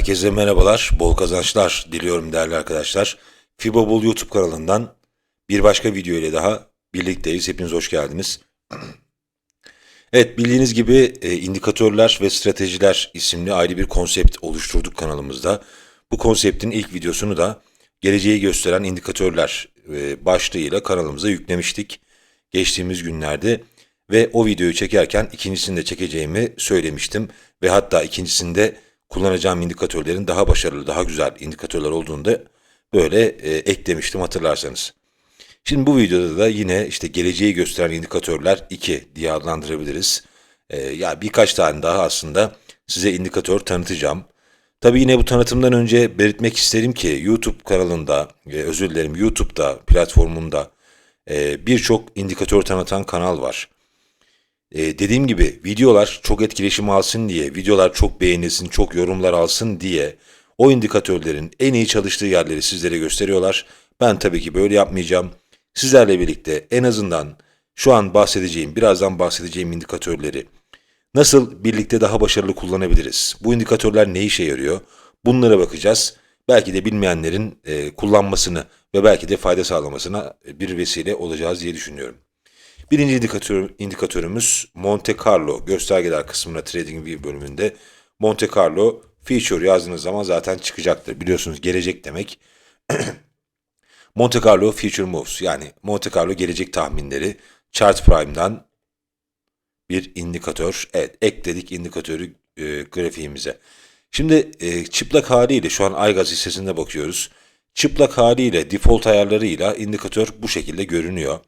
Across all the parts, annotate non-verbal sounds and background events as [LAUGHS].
Herkese merhabalar, bol kazançlar diliyorum değerli arkadaşlar. FIBA YouTube kanalından bir başka video ile daha birlikteyiz. Hepiniz hoş geldiniz. [CLEARS THROAT] Evet bildiğiniz gibi e, indikatörler ve stratejiler isimli ayrı bir konsept oluşturduk kanalımızda. Bu konseptin ilk videosunu da geleceği gösteren indikatörler e, başlığıyla kanalımıza yüklemiştik geçtiğimiz günlerde ve o videoyu çekerken ikincisini de çekeceğimi söylemiştim ve hatta ikincisinde kullanacağım indikatörlerin daha başarılı, daha güzel indikatörler olduğunu da böyle e, eklemiştim hatırlarsanız. Şimdi bu videoda da yine işte geleceği gösteren indikatörler 2 diye adlandırabiliriz. E, ya birkaç tane daha aslında size indikatör tanıtacağım. Tabii yine bu tanıtımdan önce belirtmek isterim ki YouTube kanalında, e, özür dilerim YouTube'da, platformunda e, birçok indikatör tanıtan kanal var. E, dediğim gibi videolar çok etkileşim alsın diye, videolar çok beğenilsin, çok yorumlar alsın diye o indikatörlerin en iyi çalıştığı yerleri sizlere gösteriyorlar. Ben tabii ki böyle yapmayacağım. Sizlerle birlikte en azından şu an bahsedeceğim, birazdan bahsedeceğim indikatörleri nasıl birlikte daha başarılı kullanabiliriz? Bu indikatörler ne işe yarıyor? Bunlara bakacağız. Belki de bilmeyenlerin e, kullanmasını ve belki de fayda sağlamasına bir vesile olacağız diye düşünüyorum. Birinci indikatör, indikatörümüz Monte Carlo göstergeler kısmına TradingView bölümünde Monte Carlo feature yazdığınız zaman zaten çıkacaktır. Biliyorsunuz gelecek demek. [CLEARS THROAT] Monte Carlo Future Moves yani Monte Carlo gelecek tahminleri Chart Prime'dan bir indikatör. Evet ekledik indikatörü e, grafiğimize. Şimdi e, çıplak haliyle şu an Aygaz hissesinde bakıyoruz. Çıplak haliyle default ayarlarıyla indikatör bu şekilde görünüyor.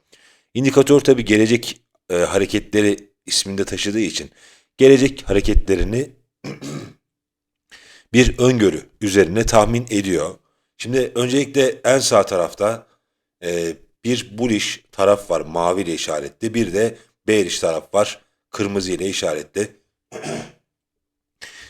İndikatör tabi gelecek e, hareketleri isminde taşıdığı için gelecek hareketlerini [CLEARS THROAT] bir öngörü üzerine tahmin ediyor. Şimdi öncelikle en sağ tarafta e, bir bullish taraf var mavi ile işaretli. Bir de bearish taraf var kırmızı ile işaretli. [CLEARS THROAT]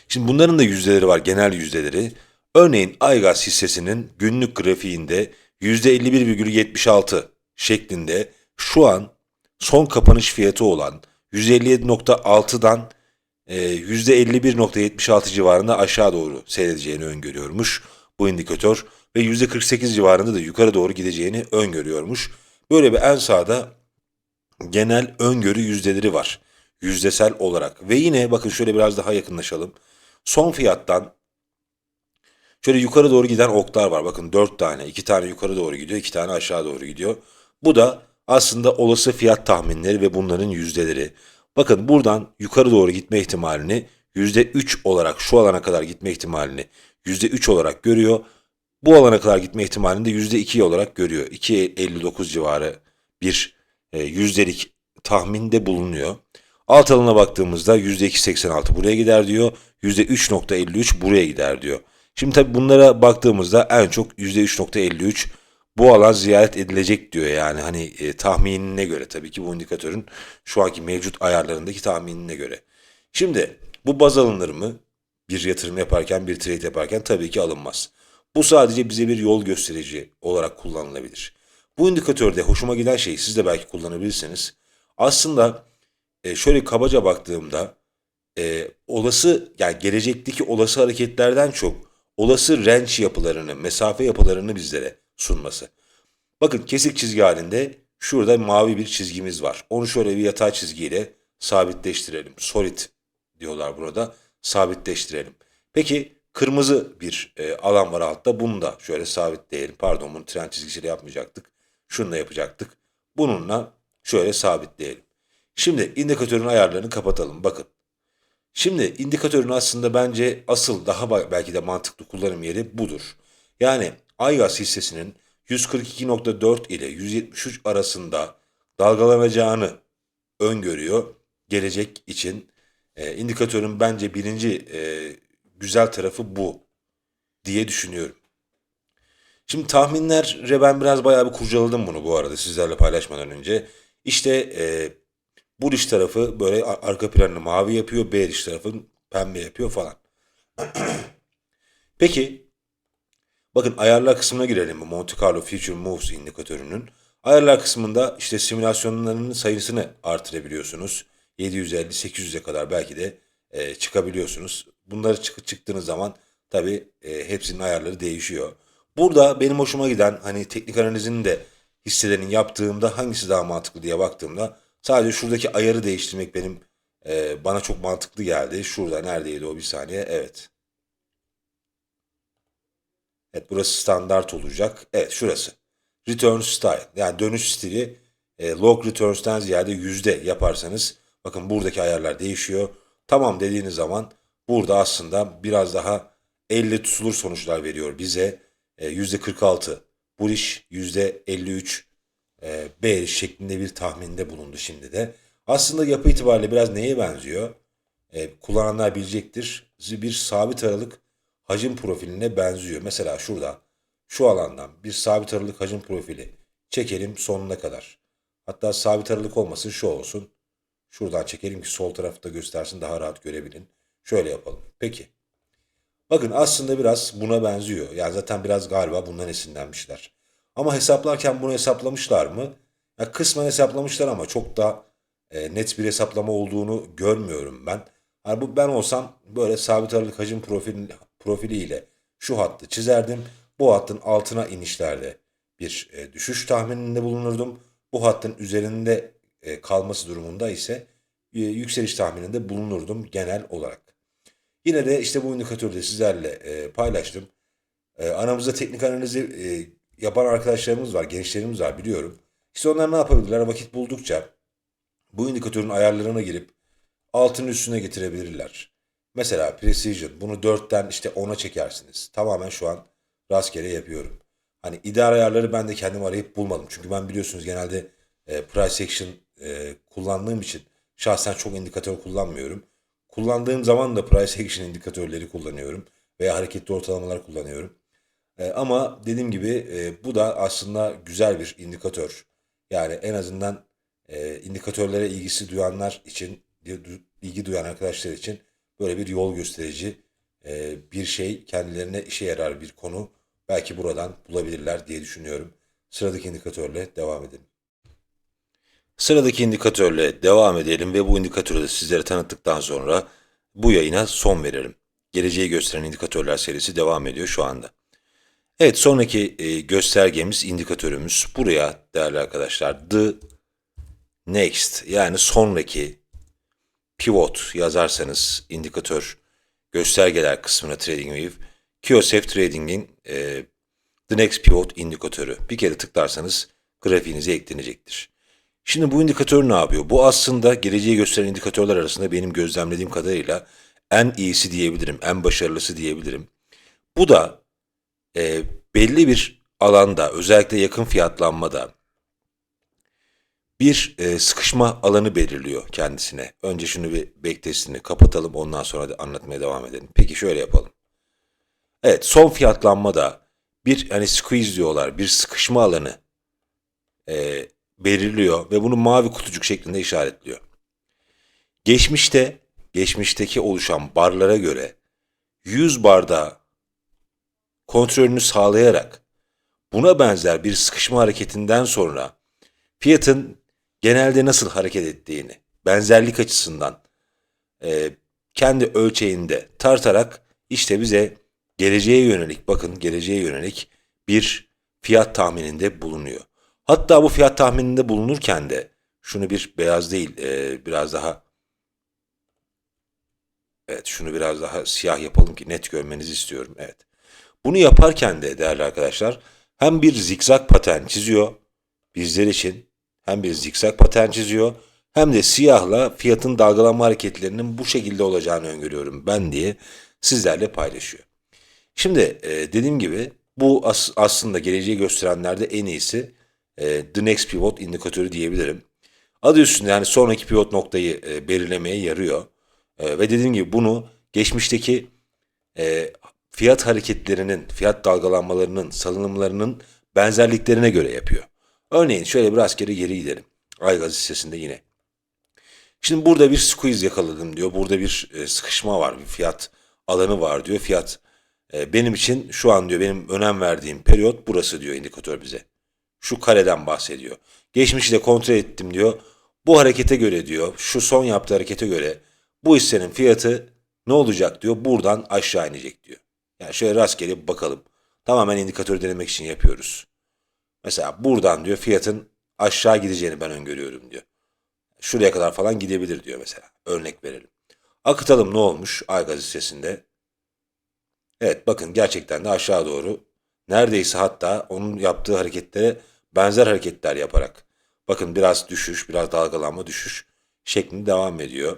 Şimdi bunların da yüzdeleri var genel yüzdeleri. Örneğin Aygaz hissesinin günlük grafiğinde %51,76 şeklinde şu an son kapanış fiyatı olan 157.6'dan e, %51.76 civarında aşağı doğru seyredeceğini öngörüyormuş bu indikatör ve %48 civarında da yukarı doğru gideceğini öngörüyormuş. Böyle bir en sağda genel öngörü yüzdeleri var yüzdesel olarak ve yine bakın şöyle biraz daha yakınlaşalım. Son fiyattan şöyle yukarı doğru giden oklar var. Bakın 4 tane, 2 tane yukarı doğru gidiyor, 2 tane aşağı doğru gidiyor. Bu da aslında olası fiyat tahminleri ve bunların yüzdeleri. Bakın buradan yukarı doğru gitme ihtimalini %3 olarak şu alana kadar gitme ihtimalini %3 olarak görüyor. Bu alana kadar gitme ihtimalini de %2 olarak görüyor. 2.59 civarı bir e, yüzdelik tahminde bulunuyor. Alt alana baktığımızda %2.86 buraya gider diyor. %3.53 buraya gider diyor. Şimdi tabi bunlara baktığımızda en çok %3.53 bu alan ziyaret edilecek diyor yani hani e, tahminine göre tabii ki bu indikatörün şu anki mevcut ayarlarındaki tahminine göre. Şimdi bu baz alınır mı? Bir yatırım yaparken bir trade yaparken tabii ki alınmaz. Bu sadece bize bir yol gösterici olarak kullanılabilir. Bu indikatörde hoşuma giden şey siz de belki kullanabilirsiniz. Aslında e, şöyle kabaca baktığımda e, olası yani gelecekteki olası hareketlerden çok olası range yapılarını, mesafe yapılarını bizlere sunması. Bakın kesik çizgi halinde şurada mavi bir çizgimiz var. Onu şöyle bir yatay çizgiyle sabitleştirelim. Solid diyorlar burada. Sabitleştirelim. Peki kırmızı bir e, alan var altta. Bunu da şöyle sabitleyelim. Pardon bunu tren çizgisiyle yapmayacaktık. Şununla yapacaktık. Bununla şöyle sabitleyelim. Şimdi indikatörün ayarlarını kapatalım. Bakın. Şimdi indikatörün aslında bence asıl daha belki de mantıklı kullanım yeri budur. Yani Aygaz hissesinin 142.4 ile 173 arasında dalgalanacağını öngörüyor gelecek için. E, indikatörün bence birinci e, güzel tarafı bu diye düşünüyorum. Şimdi tahminlere ben biraz bayağı bir kurcaladım bunu bu arada sizlerle paylaşmadan önce. İşte e, bu diş tarafı böyle arka planını mavi yapıyor, B diş tarafı pembe yapıyor falan. [CLEARS THROAT] Peki Bakın ayarlar kısmına girelim bu Monte Carlo Future Moves indikatörünün. Ayarlar kısmında işte simülasyonlarının sayısını artırabiliyorsunuz. 750-800'e kadar belki de e, çıkabiliyorsunuz. Bunları çık çıktığınız zaman tabii e, hepsinin ayarları değişiyor. Burada benim hoşuma giden hani teknik analizini de hisselerin yaptığımda hangisi daha mantıklı diye baktığımda sadece şuradaki ayarı değiştirmek benim e, bana çok mantıklı geldi. Şurada neredeydi o bir saniye? Evet. Evet burası standart olacak. Evet şurası. Return style yani dönüş stili e, log returns'ten ziyade yüzde yaparsanız bakın buradaki ayarlar değişiyor. Tamam dediğiniz zaman burada aslında biraz daha elle tutulur sonuçlar veriyor bize. E, yüzde 46 bullish yüzde 53 e, bearish şeklinde bir tahminde bulundu şimdi de. Aslında yapı itibariyle biraz neye benziyor? E, kullananlar bilecektir. Bir sabit aralık hacim profiline benziyor. Mesela şurada şu alandan bir sabit aralık hacim profili çekelim sonuna kadar. Hatta sabit aralık olmasın şu olsun. Şuradan çekelim ki sol tarafta göstersin daha rahat görebilin. Şöyle yapalım. Peki. Bakın aslında biraz buna benziyor. Yani zaten biraz galiba bundan esinlenmişler. Ama hesaplarken bunu hesaplamışlar mı? Ya kısmen hesaplamışlar ama çok da e, net bir hesaplama olduğunu görmüyorum ben. Yani bu ben olsam böyle sabit aralık hacim profili, profiliyle şu hattı çizerdim. Bu hattın altına inişlerde bir e, düşüş tahmininde bulunurdum. Bu hattın üzerinde e, kalması durumunda ise e, yükseliş tahmininde bulunurdum genel olarak. Yine de işte bu indikatörü de sizlerle e, paylaştım. E, aramızda teknik analizi e, yapan arkadaşlarımız var, gençlerimiz var biliyorum. İşte onlar ne yapabilirler? Vakit buldukça bu indikatörün ayarlarına girip altın üstüne getirebilirler. Mesela Precision bunu 4'ten işte 10'a çekersiniz. Tamamen şu an rastgele yapıyorum. Hani idare ayarları ben de kendim arayıp bulmadım. Çünkü ben biliyorsunuz genelde e, price action e, kullandığım için şahsen çok indikatör kullanmıyorum. Kullandığım zaman da price action indikatörleri kullanıyorum veya hareketli ortalamalar kullanıyorum. E, ama dediğim gibi e, bu da aslında güzel bir indikatör. Yani en azından e, indikatörlere ilgisi duyanlar için, ilgi duyan arkadaşlar için böyle bir yol gösterici e, bir şey kendilerine işe yarar bir konu belki buradan bulabilirler diye düşünüyorum. Sıradaki indikatörle devam edelim. Sıradaki indikatörle devam edelim ve bu indikatörü de sizlere tanıttıktan sonra bu yayına son verelim. Geleceği gösteren indikatörler serisi devam ediyor şu anda. Evet sonraki e, göstergemiz, indikatörümüz buraya değerli arkadaşlar the next yani sonraki pivot yazarsanız indikatör göstergeler kısmına TradingView Kiosef Trading'in e, The Next Pivot indikatörü. Bir kere tıklarsanız grafiğinize eklenecektir. Şimdi bu indikatör ne yapıyor? Bu aslında geleceği gösteren indikatörler arasında benim gözlemlediğim kadarıyla en iyisi diyebilirim, en başarılısı diyebilirim. Bu da e, belli bir alanda, özellikle yakın fiyatlanmada bir e, sıkışma alanı belirliyor kendisine. Önce şunu bir backtestini kapatalım, ondan sonra da anlatmaya devam edelim. Peki şöyle yapalım. Evet son fiyatlanmada bir hani squeeze diyorlar bir sıkışma alanı e, belirliyor ve bunu mavi kutucuk şeklinde işaretliyor. Geçmişte geçmişteki oluşan barlara göre 100 barda kontrolünü sağlayarak buna benzer bir sıkışma hareketinden sonra fiyatın genelde nasıl hareket ettiğini benzerlik açısından e, kendi ölçeğinde tartarak işte bize geleceğe yönelik bakın geleceğe yönelik bir fiyat tahmininde bulunuyor. Hatta bu fiyat tahmininde bulunurken de şunu bir beyaz değil e, biraz daha evet şunu biraz daha siyah yapalım ki net görmenizi istiyorum. Evet. Bunu yaparken de değerli arkadaşlar hem bir zikzak patern çiziyor bizler için hem bir zikzak patern çiziyor hem de siyahla fiyatın dalgalanma hareketlerinin bu şekilde olacağını öngörüyorum ben diye sizlerle paylaşıyor. Şimdi e, dediğim gibi bu as aslında geleceği gösterenlerde en iyisi e, The Next Pivot indikatörü diyebilirim. Adı üstünde yani sonraki pivot noktayı e, belirlemeye yarıyor. E, ve dediğim gibi bunu geçmişteki e, fiyat hareketlerinin, fiyat dalgalanmalarının, salınımlarının benzerliklerine göre yapıyor. Örneğin şöyle bir askeri geri gidelim. Aygaz hissesinde yine. Şimdi burada bir squeeze yakaladım diyor. Burada bir e, sıkışma var, bir fiyat alanı var diyor. Fiyat e, benim için şu an diyor benim önem verdiğim periyot burası diyor indikatör bize. Şu kareden bahsediyor. Geçmişi de kontrol ettim diyor. Bu harekete göre diyor, şu son yaptığı harekete göre bu hissenin fiyatı ne olacak diyor, buradan aşağı inecek diyor. Yani şöyle rastgele bakalım. Tamamen indikatörü denemek için yapıyoruz. Mesela buradan diyor fiyatın aşağı gideceğini ben öngörüyorum diyor. Şuraya kadar falan gidebilir diyor mesela. Örnek verelim. Akıtalım ne olmuş Aygaz hissesinde? Evet bakın gerçekten de aşağı doğru neredeyse hatta onun yaptığı hareketlere benzer hareketler yaparak bakın biraz düşüş, biraz dalgalanma düşüş şeklinde devam ediyor.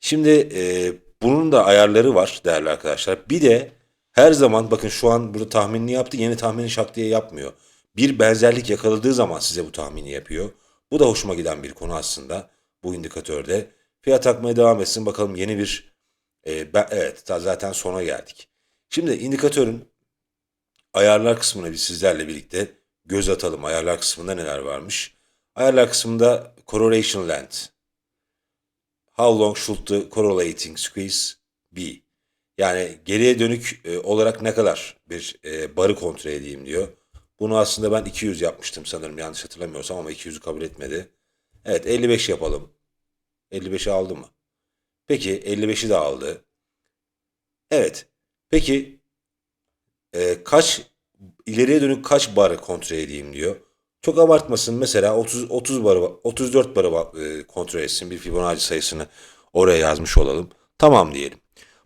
Şimdi e, bunun da ayarları var değerli arkadaşlar. Bir de her zaman bakın şu an burada tahminini yaptı. Yeni tahmini şak diye yapmıyor. Bir benzerlik yakaladığı zaman size bu tahmini yapıyor. Bu da hoşuma giden bir konu aslında bu indikatörde. Fiyat akmaya devam etsin. Bakalım yeni bir e, ben, evet zaten sona geldik. Şimdi indikatörün ayarlar kısmına biz sizlerle birlikte göz atalım. Ayarlar kısmında neler varmış? Ayarlar kısmında correlation length. How long should the correlating squeeze be? Yani geriye dönük e, olarak ne kadar bir e, barı kontrol edeyim diyor. Bunu aslında ben 200 yapmıştım sanırım yanlış hatırlamıyorsam ama 200'ü kabul etmedi. Evet 55 yapalım. 55'i aldı mı? Peki 55'i de aldı. Evet. Peki e, kaç ileriye dönük kaç barı kontrol edeyim diyor. Çok abartmasın mesela 30 30 barı 34 barı e, kontrol etsin bir Fibonacci sayısını oraya yazmış olalım. Tamam diyelim.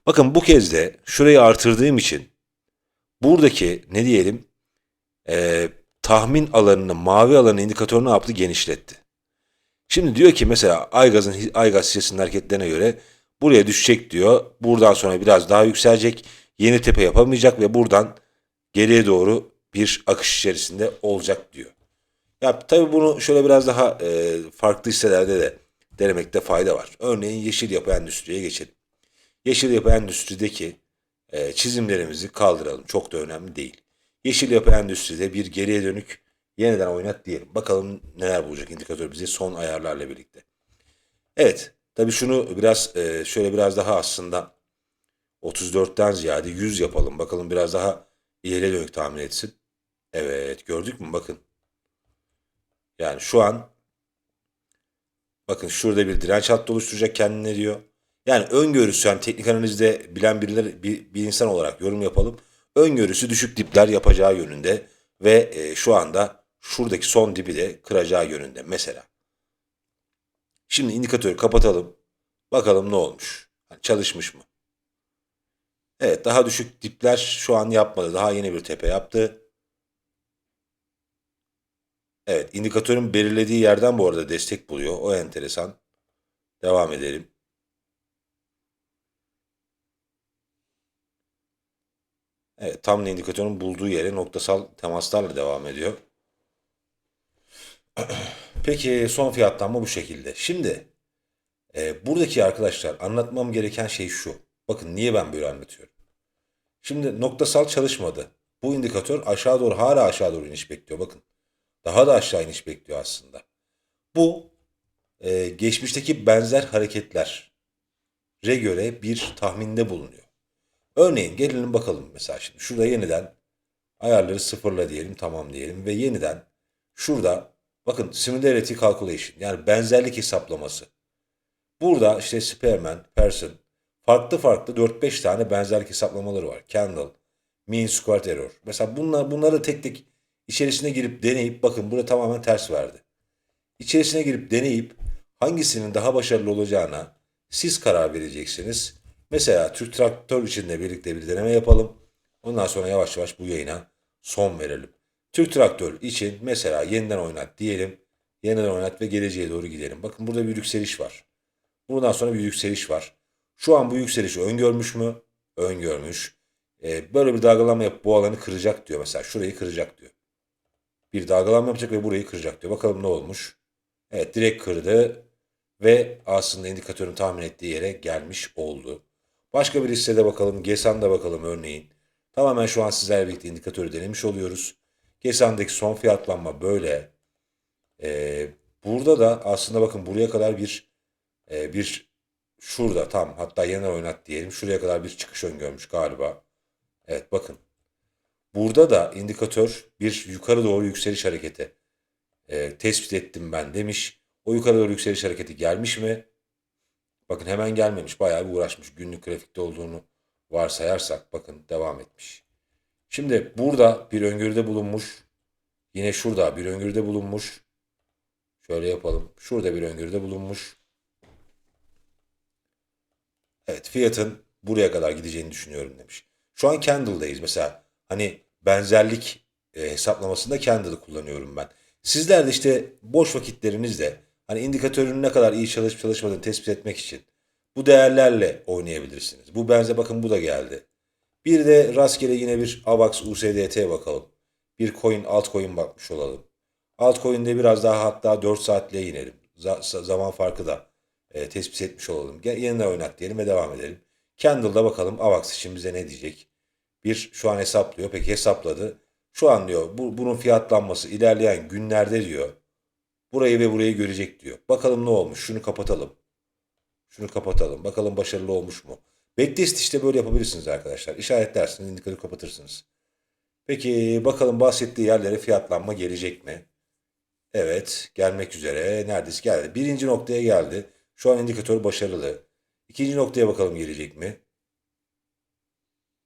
Bakın bu kez de şurayı artırdığım için buradaki ne diyelim e, tahmin alanını mavi alanı indikatörü ne yaptı genişletti. Şimdi diyor ki mesela Aygaz'ın Aygaz hissesinin hareketlerine göre buraya düşecek diyor. Buradan sonra biraz daha yükselecek. Yeni tepe yapamayacak ve buradan geriye doğru bir akış içerisinde olacak diyor. Ya tabii bunu şöyle biraz daha e, farklı hisselerde de denemekte fayda var. Örneğin yeşil yapı endüstriye geçelim. Yeşil yapı endüstrideki e, çizimlerimizi kaldıralım. Çok da önemli değil. Yeşil yapı endüstride bir geriye dönük yeniden oynat diyelim. Bakalım neler bulacak indikatör bize son ayarlarla birlikte. Evet. Tabii şunu biraz e, şöyle biraz daha aslında 34'ten ziyade 100 yapalım. Bakalım biraz daha ileriye dönük tahmin etsin. Evet gördük mü bakın. Yani şu an bakın şurada bir direnç hattı oluşturacak kendine diyor. Yani öngörüsü yani teknik analizde bilen birileri bir, bir insan olarak yorum yapalım. Öngörüsü düşük dipler yapacağı yönünde ve e, şu anda şuradaki son dibi de kıracağı yönünde mesela. Şimdi indikatörü kapatalım. Bakalım ne olmuş. Çalışmış mı? Evet daha düşük dipler şu an yapmadı. Daha yeni bir tepe yaptı. Evet indikatörün belirlediği yerden bu arada destek buluyor. O enteresan. Devam edelim. Evet tam indikatörün bulduğu yere noktasal temaslarla devam ediyor. [CLEARS THROAT] Peki son fiyatlanma bu şekilde. Şimdi e, buradaki arkadaşlar anlatmam gereken şey şu. Bakın niye ben böyle anlatıyorum. Şimdi noktasal çalışmadı. Bu indikatör aşağı doğru hala aşağı doğru iniş bekliyor. Bakın daha da aşağı iniş bekliyor aslında. Bu e, geçmişteki benzer hareketlere göre bir tahminde bulunuyor. Örneğin gelelim bakalım mesela şimdi şurada yeniden ayarları sıfırla diyelim tamam diyelim ve yeniden şurada bakın similarity calculation yani benzerlik hesaplaması. Burada işte Spearman, Person farklı farklı 4-5 tane benzerlik hesaplamaları var. Candle, mean squared error. Mesela bunlar, bunları tek tek içerisine girip deneyip bakın burada tamamen ters verdi. İçerisine girip deneyip hangisinin daha başarılı olacağına siz karar vereceksiniz. Mesela Türk Traktör için de birlikte bir deneme yapalım. Ondan sonra yavaş yavaş bu yayına son verelim. Türk Traktör için mesela yeniden oynat diyelim. Yeniden oynat ve geleceğe doğru gidelim. Bakın burada bir yükseliş var. Buradan sonra bir yükseliş var. Şu an bu yükselişi öngörmüş mü? Öngörmüş. Ee, böyle bir dalgalanma yapıp bu alanı kıracak diyor mesela. Şurayı kıracak diyor. Bir dalgalanma yapacak ve burayı kıracak diyor. Bakalım ne olmuş? Evet direkt kırdı ve aslında indikatörün tahmin ettiği yere gelmiş oldu. Başka bir hissede bakalım. Gesan'da bakalım örneğin. Tamamen şu an sizlerle birlikte indikatörü denemiş oluyoruz. Gesan'daki son fiyatlanma böyle. Ee, burada da aslında bakın buraya kadar bir e, bir şurada tam hatta yeniden oynat diyelim. Şuraya kadar bir çıkış öngörmüş galiba. Evet bakın. Burada da indikatör bir yukarı doğru yükseliş hareketi e, tespit ettim ben demiş. O yukarı doğru yükseliş hareketi gelmiş mi? Bakın hemen gelmemiş. Bayağı bir uğraşmış. Günlük grafikte olduğunu varsayarsak bakın devam etmiş. Şimdi burada bir öngörüde bulunmuş. Yine şurada bir öngörüde bulunmuş. Şöyle yapalım. Şurada bir öngörüde bulunmuş. Evet fiyatın buraya kadar gideceğini düşünüyorum demiş. Şu an Candle'dayız mesela. Hani benzerlik e, hesaplamasında Candle'ı kullanıyorum ben. Sizler de işte boş vakitlerinizde hani indikatörün ne kadar iyi çalışıp çalışmadığını tespit etmek için bu değerlerle oynayabilirsiniz. Bu benze bakın bu da geldi. Bir de rastgele yine bir AVAX USDT bakalım. Bir coin altcoin bakmış olalım. Altcoin'de biraz daha hatta 4 saatliğe inelim. Za- zaman farkı da e, tespit etmiş olalım. Yeniden oynat diyelim ve devam edelim. Candle'da bakalım AVAX için bize ne diyecek? Bir şu an hesaplıyor. Peki hesapladı. Şu an diyor bu, bunun fiyatlanması ilerleyen günlerde diyor. Burayı ve burayı görecek diyor. Bakalım ne olmuş? Şunu kapatalım. Şunu kapatalım. Bakalım başarılı olmuş mu? Backtest işte böyle yapabilirsiniz arkadaşlar. İşaretlersiniz, indikatörü kapatırsınız. Peki bakalım bahsettiği yerlere fiyatlanma gelecek mi? Evet, gelmek üzere. Neredeyse geldi. Birinci noktaya geldi. Şu an indikatör başarılı. İkinci noktaya bakalım gelecek mi?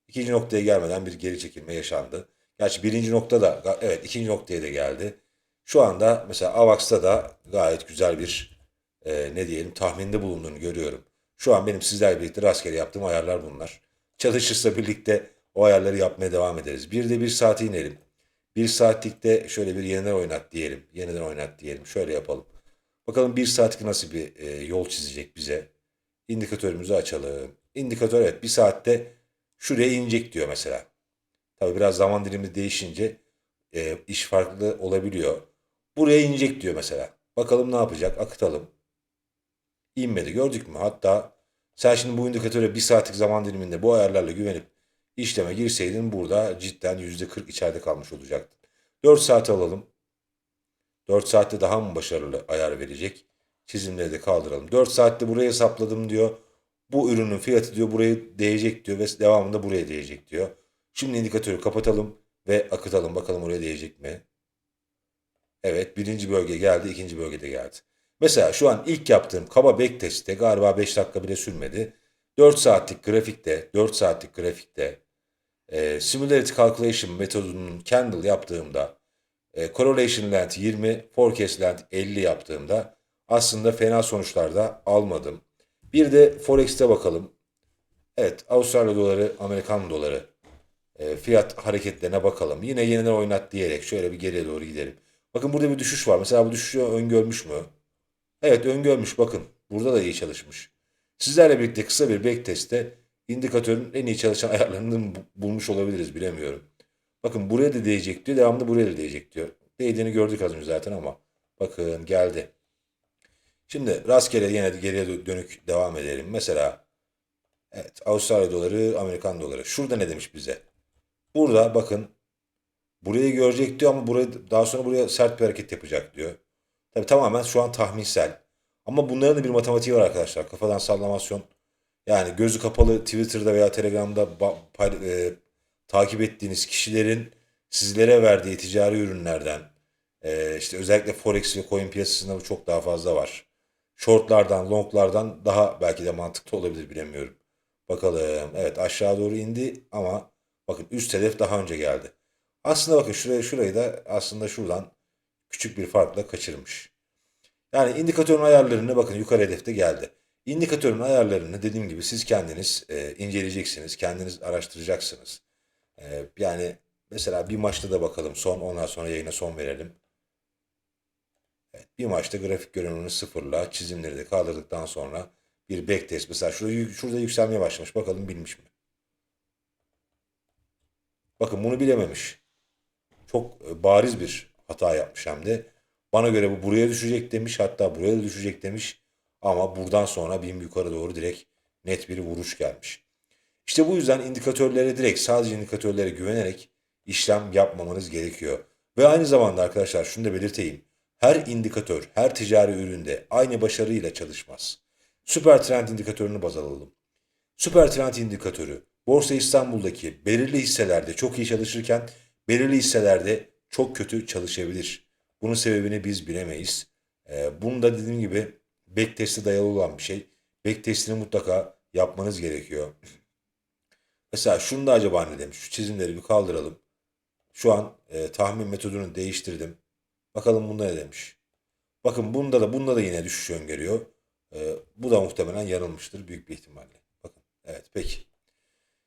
İkinci noktaya gelmeden bir geri çekilme yaşandı. Gerçi birinci nokta da evet ikinci noktaya da geldi. Şu anda mesela AVAX'ta da gayet güzel bir e, ne diyelim tahminde bulunduğunu görüyorum. Şu an benim sizlerle birlikte rastgele yaptığım ayarlar bunlar. Çalışırsa birlikte o ayarları yapmaya devam ederiz. Bir de bir saate inelim. Bir saatlikte şöyle bir yeniden oynat diyelim. Yeniden oynat diyelim. Şöyle yapalım. Bakalım bir saatlik nasıl bir e, yol çizecek bize. İndikatörümüzü açalım. İndikatör evet bir saatte şuraya inecek diyor mesela. Tabi biraz zaman dilimi değişince e, iş farklı olabiliyor. Buraya inecek diyor mesela. Bakalım ne yapacak? Akıtalım. İnmedi gördük mü? Hatta sen şimdi bu indikatöre bir saatlik zaman diliminde bu ayarlarla güvenip işleme girseydin burada cidden %40 içeride kalmış olacaktın. 4 saat alalım. 4 saatte daha mı başarılı ayar verecek? Çizimleri de kaldıralım. 4 saatte buraya hesapladım diyor. Bu ürünün fiyatı diyor buraya değecek diyor ve devamında buraya değecek diyor. Şimdi indikatörü kapatalım ve akıtalım. Bakalım oraya değecek mi? Evet birinci bölge geldi, ikinci bölgede geldi. Mesela şu an ilk yaptığım kaba backtest'te galiba 5 dakika bile sürmedi. 4 saatlik grafikte, 4 saatlik grafikte e, Similarity Calculation metodunun Candle yaptığımda e, Correlation Length 20, Forecast Length 50 yaptığımda aslında fena sonuçlar da almadım. Bir de Forex'te bakalım. Evet Avustralya doları, Amerikan doları e, fiyat hareketlerine bakalım. Yine yeniden oynat diyerek şöyle bir geriye doğru gidelim. Bakın burada bir düşüş var. Mesela bu düşüşü öngörmüş mü? Evet öngörmüş bakın. Burada da iyi çalışmış. Sizlerle birlikte kısa bir backtest'te indikatörün en iyi çalışan [LAUGHS] ayarlarını bulmuş olabiliriz bilemiyorum. Bakın buraya da değecek diyor. Devamında buraya da değecek diyor. Değdiğini gördük az önce zaten ama bakın geldi. Şimdi rastgele yine geriye dönük devam edelim. Mesela evet Avustralya doları, Amerikan doları. Şurada ne demiş bize? Burada bakın burayı görecek diyor ama burayı, daha sonra buraya sert bir hareket yapacak diyor. Tabi tamamen şu an tahminsel. Ama bunların da bir matematiği var arkadaşlar. Kafadan sallamasyon. Yani gözü kapalı Twitter'da veya Telegram'da e, takip ettiğiniz kişilerin sizlere verdiği ticari ürünlerden e, işte özellikle Forex ve coin piyasasında bu çok daha fazla var. Shortlardan, longlardan daha belki de mantıklı olabilir bilemiyorum. Bakalım. Evet aşağı doğru indi ama bakın üst hedef daha önce geldi. Aslında bakın şuraya şurayı da aslında şuradan küçük bir farkla kaçırmış. Yani indikatörün ayarlarını bakın yukarı hedefte geldi. İndikatörün ayarlarını dediğim gibi siz kendiniz e, inceleyeceksiniz, kendiniz araştıracaksınız. E, yani mesela bir maçta da bakalım son ondan sonra yayına son verelim. Evet, bir maçta grafik görünümünü sıfırla, çizimleri de kaldırdıktan sonra bir backtest. Mesela şurada, şurada yükselmeye başlamış. Bakalım bilmiş mi? Bakın bunu bilememiş. Çok e, bariz bir hata yapmış hem de. Bana göre bu buraya düşecek demiş. Hatta buraya da düşecek demiş. Ama buradan sonra bir yukarı doğru direkt net bir vuruş gelmiş. İşte bu yüzden indikatörlere direkt sadece indikatörlere güvenerek işlem yapmamanız gerekiyor. Ve aynı zamanda arkadaşlar şunu da belirteyim. Her indikatör, her ticari üründe aynı başarıyla çalışmaz. Süper trend indikatörünü baz alalım. Süper trend indikatörü Borsa İstanbul'daki belirli hisselerde çok iyi çalışırken belirli hisselerde çok kötü çalışabilir. Bunun sebebini biz bilemeyiz. Ee, bunu da dediğim gibi backtest'e dayalı olan bir şey. Backtest'ini mutlaka yapmanız gerekiyor. [LAUGHS] Mesela şunu da acaba ne demiş? Şu çizimleri bir kaldıralım. Şu an e, tahmin metodunu değiştirdim. Bakalım bunda ne demiş? Bakın bunda da bunda da yine düşüş öngörüyor. E, bu da muhtemelen yanılmıştır büyük bir ihtimalle. Bakın evet peki.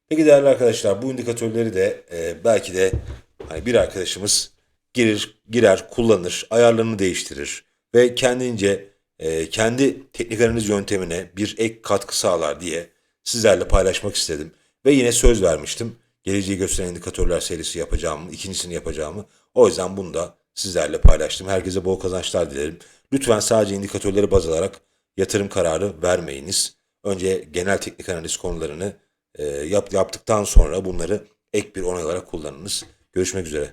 Peki değerli arkadaşlar bu indikatörleri de e, belki de hani bir arkadaşımız girir, girer, kullanır, ayarlarını değiştirir ve kendince e, kendi teknik analiz yöntemine bir ek katkı sağlar diye sizlerle paylaşmak istedim. Ve yine söz vermiştim. Geleceği gösteren indikatörler serisi yapacağımı, ikincisini yapacağımı. O yüzden bunu da sizlerle paylaştım. Herkese bol kazançlar dilerim. Lütfen sadece indikatörleri baz alarak yatırım kararı vermeyiniz. Önce genel teknik analiz konularını e, yap, yaptıktan sonra bunları ek bir onay olarak kullanınız. Görüşmek üzere.